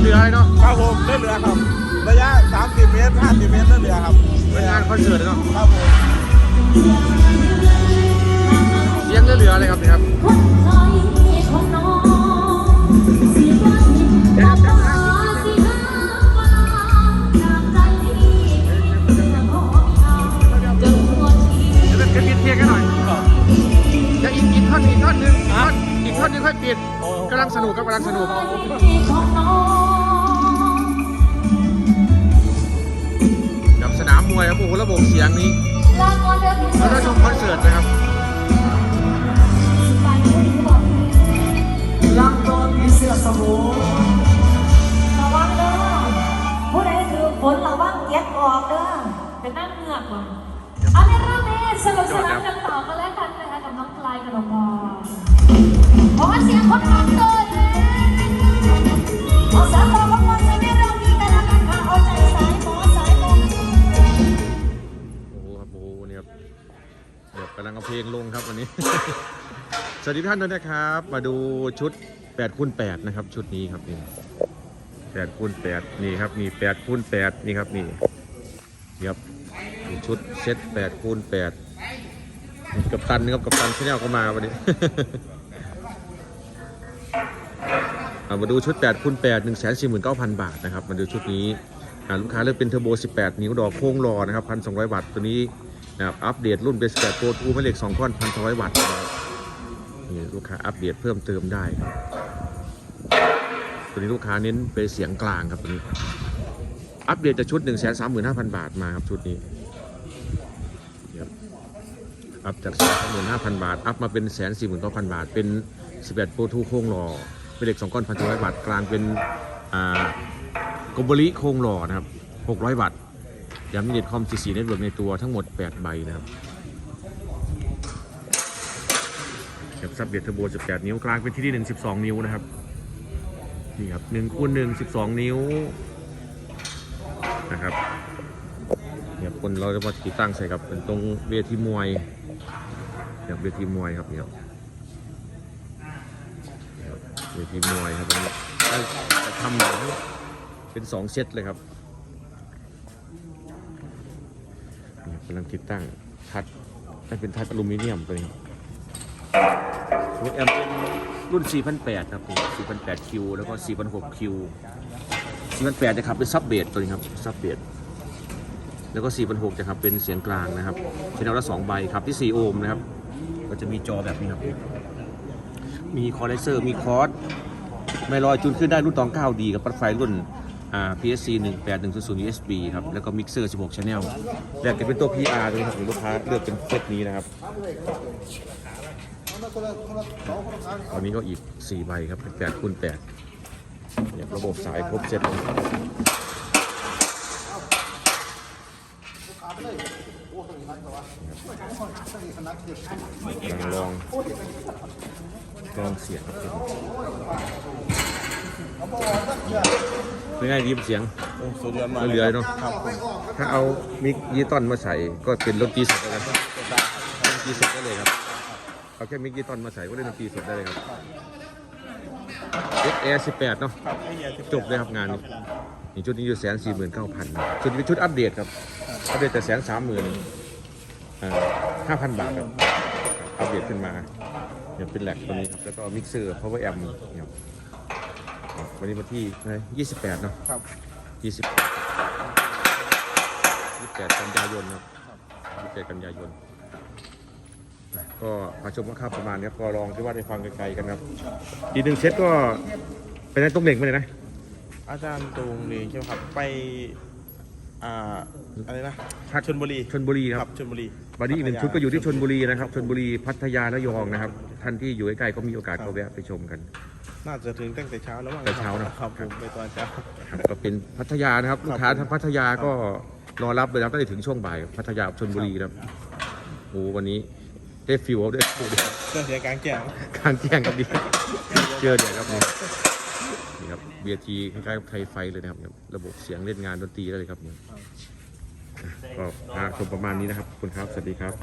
เหลือเหลืออะไรเนาะครับผมเลื่อนเรือครับ ระยะ 30 เมตร 50 เมตรเลื่อนเรือครับเป็นงานคอนเสิร์ตเนาะครับผมเสียงเหลือเหลืออะไรครับเนี่ยครับเดี๋ยวจะปิดเทียงกันหน่อยจะอีกอีกท่อนอีกท่อนหนึ่งท่อนอีกท่อนหนึงค่อยปิดกำลังสนุกครับกำลังสนุก รับโอ้โหระบบเสียงนี้แล้วก็ชมคอนเสิร์ตนะครับลังโดนมีเสื้อสมุนระวังเด้อผู้ใดถือฝนระวังเก็บออกเด้อเป็นนั่งเหงือกว่ะเอาในเรื่องนี้สนุกสนานกันต่อกันแล้วกันนะคะกับน้องพลายกับน้องบอลขอเสียงคนฟังเลยขอเสียงำลังเอาเพลงลงครับวันนี้ สวัสดีทุกท่านด้วยนะครับ มาดูชุด8คูณ8นะครับ ชุดนี้ครับนี่8คูณ8นี่ครับมี8คูณ8นี่ครับนี่ครับชุดเซต8คูณ8นี่กับตันนะครับกับตันชแนลก็มาวันนี้มาดูชุด8คูณ8 1 4 9 0 0 0 บาทนะครับ มาดูชุดนี้ลูกค้าเลือกเป็นเทอร์โบ 18 นิ้วดอกโค้งรอนะครับ 1,200 วัตต์ตัวนี้ นะครับอัปเดตรุ่นเป็น18โปรทูแม่เหล็ก2ก้อน1,200วัตต์นะครับนี่ลูกค้าอัปเดตเพิ่มเติมได้ครับตัวนี้ลูกค้าเน้นเป็นเสียงกลางครับตัวนี้ อัปเดตจากชุด 1 3 5 0 0 0 บาทมาครับชุดนี้อัพจาก35,000บาท อัพมาเป็น149,000บาท เป็น18โปรทูโค้งรอเป็นเหล็ก2ก้อน1,200วัตต์กลางเป็นอ่าโกบริโครงหล่อนะครับ600วัตต์ย้ำมินิตคอม C4 เน็ตเวิร์กในตัวทั้งหมด 8 ใบนะครับกับซับเบียดเทอร์โบ18 นิ้วกลางเป็นที่ที่ 1 12 นิ้วนะครับ นี่ครับ1คูณ1 12 นิ้วนะครับเนี่ยคนเราจะมาติดตั้งใส่กับเป็นตรงเวทีมวยเนี่ยเวทีมวยครับเนี่ยเนี่ยเวทีมวยครับตรงนี้จะทำเหมือนเป็นสองเซตเลยครับนี่กำลังติดตั้งทัดให้เป็นทัดอลูมิเนียมตัวนี้รถแอมเป็นรุ่น4,800ครับ4,800คิวแล้วก็4,600คิว4,800จะขับเป็นซับเบสตัวนี้ครับซับเบสแล้วก็4,600จะขับเป็นเสียงกลางนะครับเป็นเอาละ2ใบครับที่ 4 โอห์มนะครับ ก็จะมีจอแบบนี้ครับ มีคอร์เรเซอร์มีคอร์สไม่ลอยจูนขึ้นได้รุ่นตอง 9D กับปลั๊กไฟรุ่น PSC 18100 USB ครับ แล้วก็มิกเซอร์ 16 Channel แลกกันเป็นตัว PR ตัวนี้ครับลูกค้าเลือกเป็นเซตนี้นะครับ ตอนนี้ก็อีก 4 ใบครับเป็น8คูณ8เนี่ยระบบสายครบเซตเลยกำลังลองลองเสียงครับ เป็นไงดีเสียง สุดยอดมากเหลือๆเนอะ ครับผมถ้าเอามิกยีตอนมาใส่ก็เป็นดนตรีสดได้เลยดนตรีสดได้เลยครับเอาแค่มิกยีตอนมาใส่ก็เล่นดนตรีสดได้เลยครับ XR 18เนาะ ครับให้เฮียที่จบเลยครับงานนี้ นี่ชุดนี้อยู่แสนสี่หมื่นเก้าพันชุดนี้เป็นชุดอัปเดตครับ อัปเดตแต่แสนสามหมื่นห้าพันบาทครับ อัปเดตขึ้นมาเนี่ยเป็นแหลกตัวนี้ครับ แล้วก็มิกเซอร์ power amp เนี่ยครับ วันนี้วันที่ยี่สิบแปดเนาะครับยี่สิบยี่สิบแปดกันยายนครับยี่สิบแปดกันยายนก็มาชมว่าข้าวประมาณนี้ครับก็ลองที่ว่าได้ฟังไกลๆกันครับอีกหนึ่งเซตก็เป็นไงต้มเหล็กไปเลยนะ อาจารย์ตรงนี้ใช่ไหมครับไป อ่าอะไรนะพักชนบุรีชนบุรีคครัรับบชนบุรีวันนี้อีกหนึ่งชุดก็อยู่ที่ชนบุรีนะครับชนบุรีพัทยาระยองนะครับ ท่านที่อยู่ใกล้ๆก็มีโอกาสก็แวะไปชมกัน น่าจะถึงตั้งแต่เช้าแล้วมั้งแต่เช้านะครับผมไปตอนเช้าครับก็เป็นพัทยานะครับลูกค้าทางพัทยาก็รอรับเลยครับตั้งแต่ถึงช่วงบ่ายพัทยาชนบุรีนะครับโอ้วันนี้ได้ฟิวได้ฟิวเครื่องเสียงกลางแจ้งการแจ้งครับดีเจอเดี๋ยวครับนี่ นี่ครับเบียทีคล้ายๆกับไทยไฟเลยนะครับเนี่ยระบบเสียงเล่นงานดนตรีได้เลยครับเนี่ยก็พาชมประมาณนี้นะครับขอบคุณครับ สวัสดีครับ